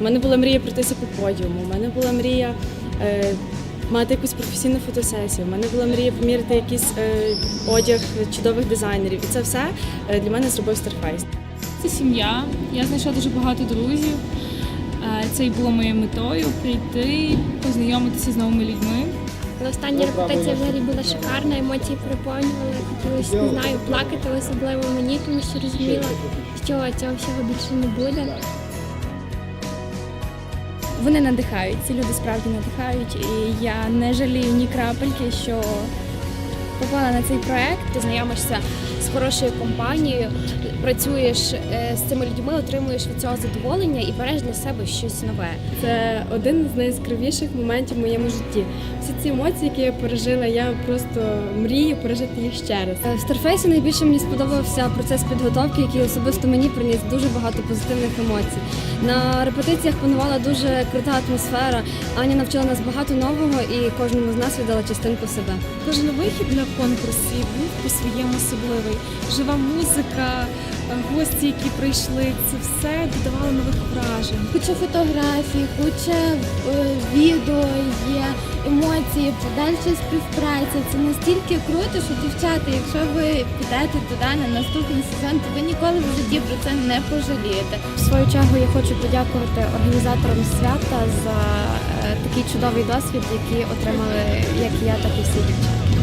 У мене була мрія пройтися по подіуму, у мене була мрія е, мати якусь професійну фотосесію, у мене була мрія поміряти якийсь е, одяг чудових дизайнерів. І це все е, для мене зробив Starface. Це сім'я. Я знайшла дуже багато друзів. Е, Це і було моєю метою прийти, познайомитися з новими людьми. Але остання репетиція взагалі була шикарна, емоції переповнювали. Хотілося, не знаю, плакати, особливо мені, тому що розуміла, що цього всього більше не буде. Вони надихають, ці люди справді надихають, і я не жалію ні крапельки, що попала на цей проект. ти знайомишся з хорошою компанією, працюєш е, з цими людьми, отримуєш від цього задоволення і береш для себе щось нове. Це один з найяскравіших моментів в моєму житті. Всі ці емоції, які я пережила, я просто мрію пережити їх ще раз. В Старфейсі найбільше мені сподобався процес підготовки, який особисто мені приніс дуже багато позитивних емоцій. На репетиціях панувала дуже крута атмосфера. Аня навчила нас багато нового і кожному з нас віддала частинку себе. Кожен вихід на конкурсі був по-своєму особливий. Жива музика, гості, які прийшли, це все додавало нових вражень. Куча фотографій, куча е, відео є, емоції, подальша співпраця. Це настільки круто, що дівчата, якщо ви підете туди на наступний сезон, то ви ніколи в житті про це не пожалієте. В свою чергу я хочу подякувати організаторам свята за е, такий чудовий досвід, який отримали як і я, так і всі дівчата.